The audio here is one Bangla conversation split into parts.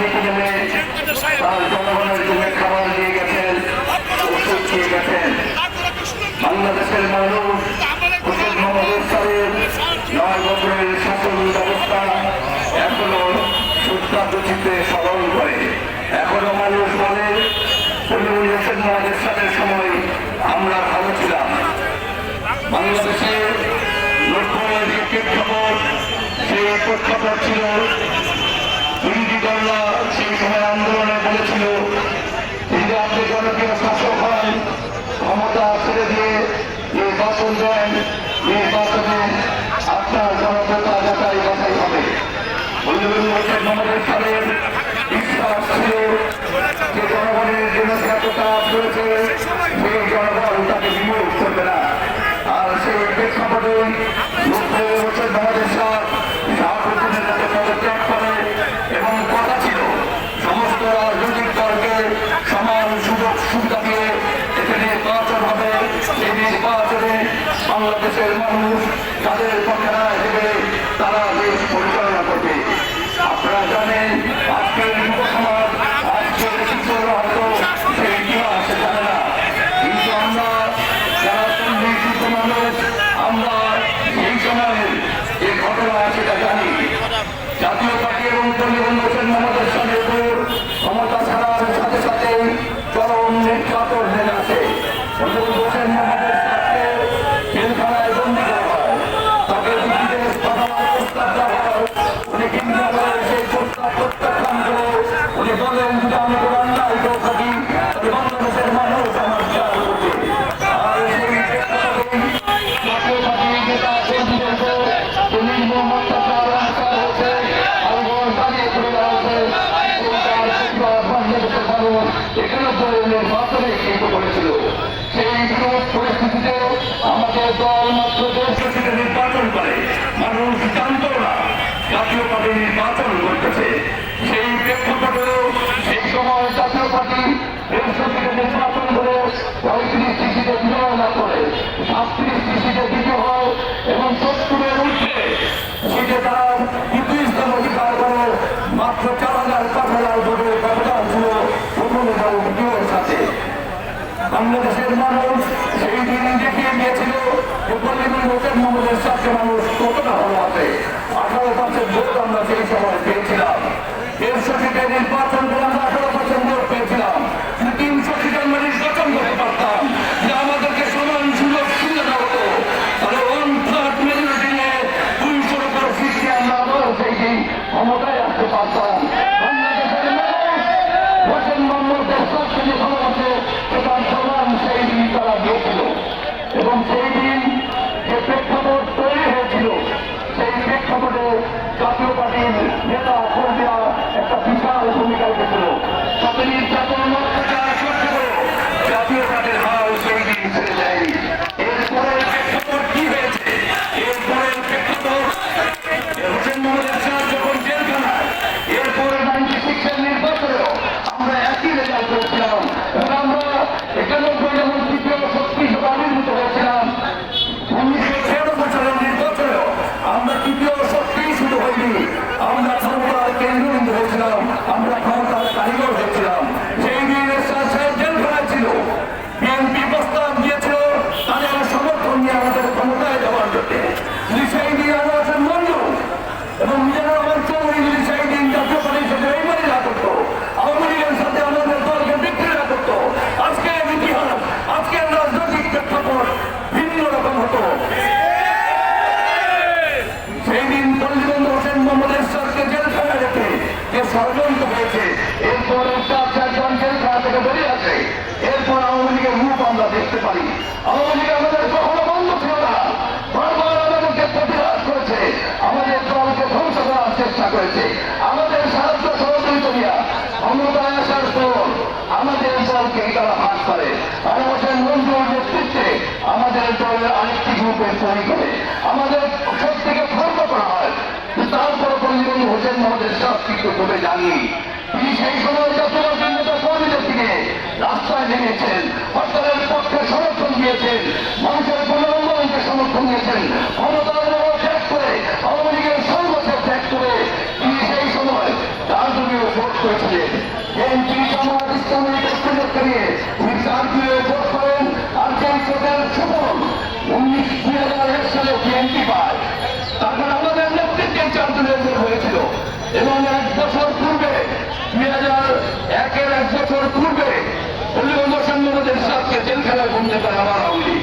নিতে গেলে তার বাংলাদেশের মানুষ হোসেন মোহাম্মদ ব্যবস্থা এখনও সুস্বাদুচিতে সরল করে এখনও মানুষ বলে পনেরো হোসেন সময় আমরা ভালো ছিলাম বাংলাদেশের লক্ষ্যের যে প্রেক্ষাপট সেই প্রেক্ষাপট ছিল সেই সময় আন্দোলনে বলেছিল যদি আফ্রিকানরা কেউ শাসক হয় ক্ষমতা দিয়ে নির্বাচন দেন। নির্বাচনে আপনার জনতা যাতায় বাছাই হবে ছিল Thank you. রাষ্ট্রীয় বিদ্রোহ মানুষ কতটা ভালো আছে। আঠারো পাঁচের ভোট আমরা সেই সময় পেয়েছিলাম। এবং সেই করেছে। আমাদের সাহায্য সহযোগিতা দিয়া ক্ষমতায় আসার পর আমাদের দলকে তারা হাত করে। তারা হোসেন মঞ্জুর নেতৃত্বে আমাদের দলের আরেকটি গ্রুপের তৈরি করে। আমাদের সব থেকে খর্ব করা হয়। তারপর পরিবহন হোসেন মহাদের শাস্তিত্ব কবে জানি। তিনি সেই সময় যত নেতা কর্মীদের থেকে রাস্তায় নেমেছেন। দিয়েছেন। মানুষের গণআন্দোলনকে সমর্থন দিয়েছেন। ক্ষমতার মনোবল ত্যাগ করে আওয়ামী লীগের সর্বত্র ত্যাগ করে তিনি সেই সময় রাজনীতিও ভোট করেছিলেন। আর যে চোখের সুফল উনিশ দুই হাজার এক সালে বিএনপি হয়েছিল। এবং এক বছর পূর্বে, দুই হাজার একের এক বছর পূর্বে সাথে করতে পারে আমার আওয়ামী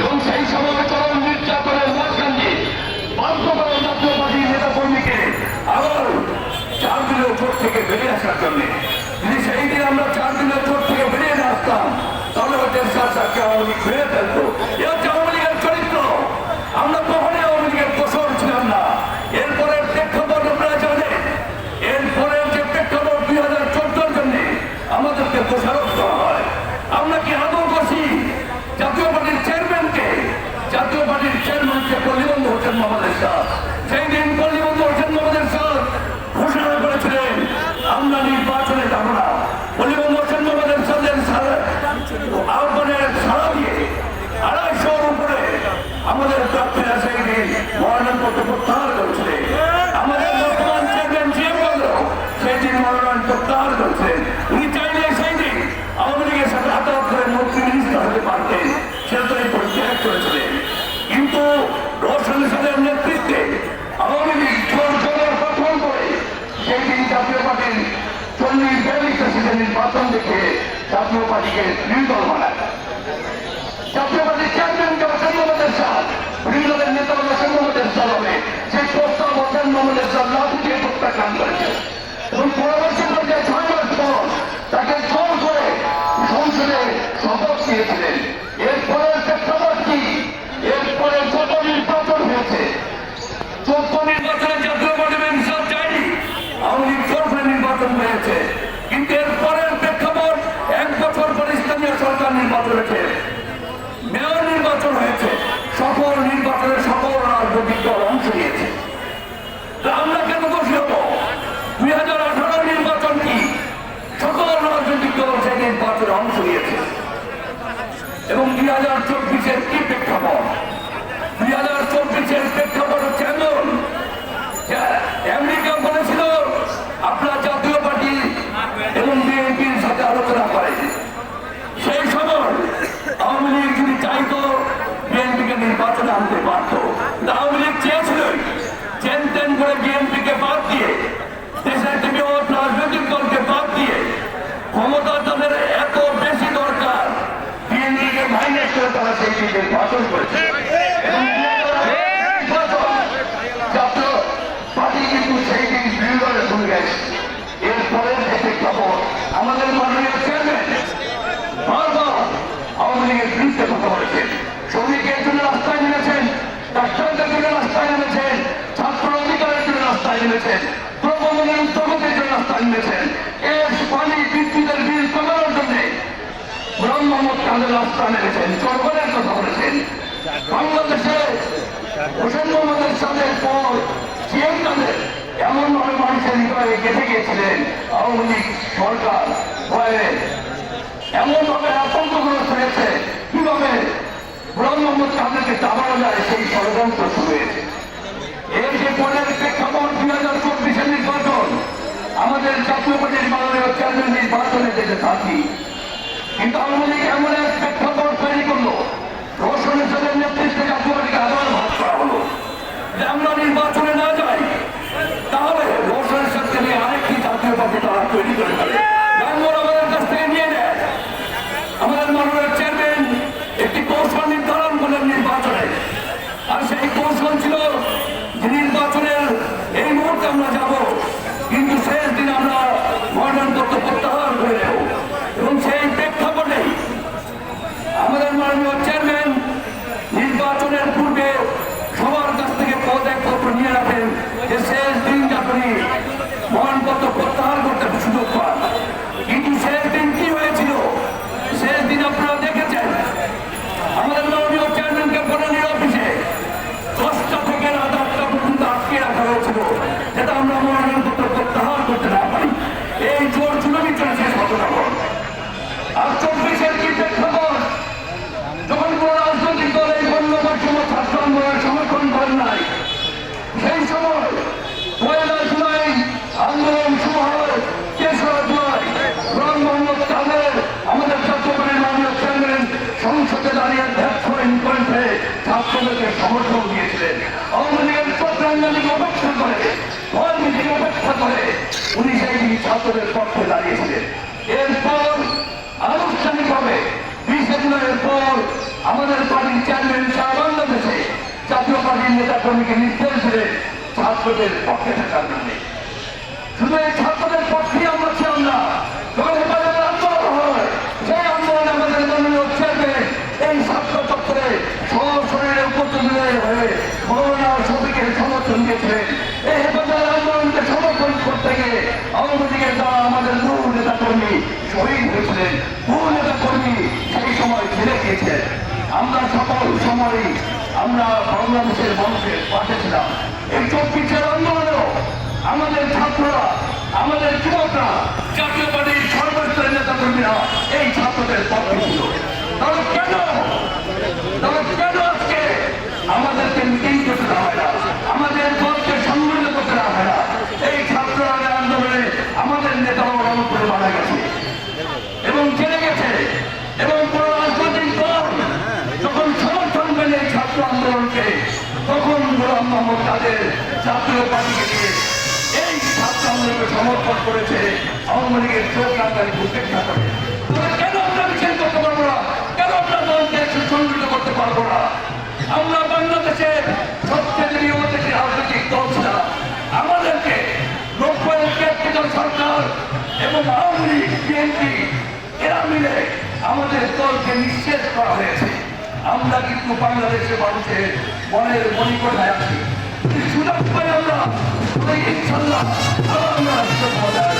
এবং সেই সময় চরম নির্যাতনের মাঝখান দিয়ে বাধ্য করে জাতীয় নেতা কর্মীকে আবার চার দিনের উপর থেকে বেরিয়ে আসার জন্য। যদি সেই দিন আমরা চার দিনের উপর থেকে বেরিয়ে না আসতাম, তাহলে হচ্ছে সাথে আওয়ামী লীগ ফিরে ফেলতো এ হচ্ছে আওয়ামী লীগের চরিত্র আমরা কখনই আওয়ামী লীগের দোষর ছিলাম না এরপরে প্রেক্ষাপট আপনারা জানেন এরপরে যে প্রেক্ষাপট দুই হাজার চোদ্দোর জন্য আমাদেরকে দোষারোপ করা হয় আমরা কি আদৌ করছি জাতীয় পার্টির চেয়ারম্যানকে জাতীয় পার্টির চেয়ারম্যানকে পল্লীবন্ধ হোসেন মোহাম্মদের শাহ সেই দিন পল্লীবন্ধ হোসেন মোহাম্মদের শাহ ঘোষণা করেছিলেন আমরা নির্বাচনে যাব না পল্লীবন্ধ হোসেন মোহাম্মদের শাহের আহ্বানের সাড়া দিয়ে আড়াইশোর উপরে আমাদের প্রার্থীরা সেই দিন মনোনয়নপত্র প্রত্যাহার করেছিলেন আমাদের বর্তমান চেয়ারম্যান জিএম সেই দিন মনোনয়ন প্রত্যাহার করেছিলেন উনি চাইলে সেই দিন আওয়ামী লীগের সাথে আদালত করে মন্ত্রী মিনিস্টার হতে পারতেন সেটা তো এই পরিত্যাগ করেছিলেন কিন্তু রোশন সাহেবের নেতৃত্বে আওয়ামী লীগ জোর জোরে গঠন করে সেই দিন জাতীয় পার্টির চল্লিশ বিয়াল্লিশ সিটের দেখে জাতীয় পার্টিকে নির্দল বানায়। জাতীয় পার্টির চেয়ারম্যান হোসেন মোহাম্মদের শাহ বিরোধীদের নেতা হোসেন মোহাম্মদের শাহ হবে। সেই প্রস্তাব হোসেন মোহাম্মদের শাহ লাঠি দিয়ে প্রত্যাখ্যান করেছে। এবং পরবর্তী পর্যায়ে ছয় মাস পর তাকে জোর করে সংসদে শপথ দিয়েছিলেন এরপরের প্রেক্ষাপট কি? এরপরে যত নির্বাচন হয়েছে চোদ্দ নির্বাচনে জাতীয় পার্টি মেনশন চাইনি আওয়ামী লীগ নির্বাচন হয়েছে কিন্তু এরপরের প্রেক্ষাপট এক বছর পরে স্থানীয় সরকার নির্বাচন হয়েছে মেয়র নির্বাচন হয়েছে সকল নির্বাচনে সকল রাজনৈতিক দল অংশ নিয়েছে তা আমরা কেন দোষী হব দুই হাজার আঠারো নির্বাচন কি সকল দল নির্বাচনে অংশ নিয়েছে। এবং দুই হাজার চব্বিশের কি প্রেক্ষাপট দুই হাজার চব্বিশের প্রেক্ষাপট হচ্ছে এমন যে আমেরিকা বলেছিল আপনার জাতীয় পার্টি এবং বিএনপির সাথে আলোচনা করে সেই সময় আওয়ামী লীগ যদি চাইতো বিএনপিকে নির্বাচনে আনতে পারত কিন্তু আওয়ামী লীগ চেয়েছিল চেন তেন করে বিএনপিকে বাদ দিয়ে দেশের থেকে ও রাজনৈতিক দলকে বাদ দিয়ে ক্ষমতা তাদের এত বেশি দরকার বিএনপিকে মাইনাস করে তারা সেই নির্বাচন করেছে এবং নির্বাচন জাতীয় পার্টি কিন্তু সেই দিন বিরোধী শুনে গেছে এরপরে যে প্রেক্ষাপট আমাদের মাননীয় চেয়ারম্যান বারবার আওয়ামী লীগের বিরুদ্ধে কথা বলেছেন শ্রমিকের জন্য রাস্তায় নেমেছেন ডাক্তারদের জন্য রাস্তায় নেমেছেন ছাত্র অধিকারের জন্য রাস্তায় নেমেছেন প্রবন্ধনের উদ্যোগের জন্য রাস্তায় নেমেছেন এর পানি বিদ্যুতের বিল কমানোর জন্য ব্রহ্ম কীভাবে বুড়ান মোহাম্মদ কাদেরকে যে পরের প্রেক্ষাপট, দুই হাজার চব্বিশের নির্বাচন, আমাদের জাতীয় পার্টির মাননীয় চেয়ারম্যান নির্বাচনে যেতে থাকি কিন্তু আওয়ামী লীগ এমন এক তৈরি করল। রোশন হিসেবে নেতৃত্বে জাতীয় পার্টিকে আবার ভাগ করা হলো যে আমরা নির্বাচনে না যাই তাহলে রোশনের সাথে নিয়ে আরেকটি জাতীয় পার্টি তারা তৈরি করে ফেলে নম্বর আমাদের কাছ থেকে নিয়ে নেয় আমাদের মাননীয় চেয়ারম্যান একটি কৌশল নির্ধারণ করলেন নির্বাচনে আর সেই কৌশল ছিল যে নির্বাচনের এই মুহূর্তে আমরা যাব কিন্তু শেষ দিন আমরা মনোনয়নপত্র প্রত্যাহার করে নেব এবং সেই প্রেক্ষাপটে ধ্যাৎসহীন কণ্ঠে ছাত্রদেরকে সমর্থন দিয়েছিলেন। আওয়ামী লীগের অপেক্ষা করে অপেক্ষা করে। উনি সেই ছাত্রদের পক্ষে দাঁড়িয়েছিলেন। এরপর আনুষ্ঠানিকভাবে পর আমাদের পার্টির চেয়ারম্যান বাংলাদেশে জাতীয় পার্টির নেতা কর্মীকে নির্দেশ দিলেন ছাত্রদের পক্ষে থাকার জন্য। শুধু এই ছাত্রদের পক্ষে আমরা ছিলাম যখন হেফাজতের আন্দোলন হয় সেই আন্দোলনে আমাদের মাননীয় চেয়ারম্যান এই ছাত্র চত্বরে সশরীরে উপস্থিত হয়ে করোনা সবিকে সমর্থন দিয়েছিলেন এই হেফাজতের আন্দোলনকে সমর্থন করতে গিয়ে আওয়ামী লীগের দ্বারা আমাদের বহু নেতা কর্মী শহীদ হয়েছিলেন বহু নেতা কর্মী সেই গিয়েছেন আমরা সকল সময় আমরা বাংলাদেশের মানুষের পাশে ছিলাম। এই চব্বিশের আন্দোলনেও আমাদের ছাত্ররা, আমাদের যুবকরা জাতীয় পার্টির সর্বস্তরের নেতা কর্মীরা এই ছাত্রদের পক্ষে ছিল কেন কেন আজকে আমাদেরকে মিটিং করতে দেওয়া হয় না? আমাদের দলকে সম্মিলিত করতে দেওয়া হয় না? এই ছাত্ররা আন্দোলনে আমাদের করে মারা গেছে এবং জেলে গেছে এবং কোন রাজনৈতিক দল যখন সমর্থন পেলে এই ছাত্র আন্দোলনকে তখন গোলাম মোহাম্মদ তাদের জাতীয় পার্টিকে দিয়ে এই ছাত্র আন্দোলনকে সমর্থন করেছে আওয়ামী লীগের চোখ রাখারি উপেক্ষা করে করতে পারব না? কেন করতে পারব না? আমরা আমাদেরকে সরকার এবং আওয়ামী মিলে আমাদের দলকে নিঃশেষ করা হয়েছে। আমরা কিন্তু বাংলাদেশের মানুষের মনের মণিকোঠায় আছি। সুযোগ আমরা ইনশাল্লাহ। আমরা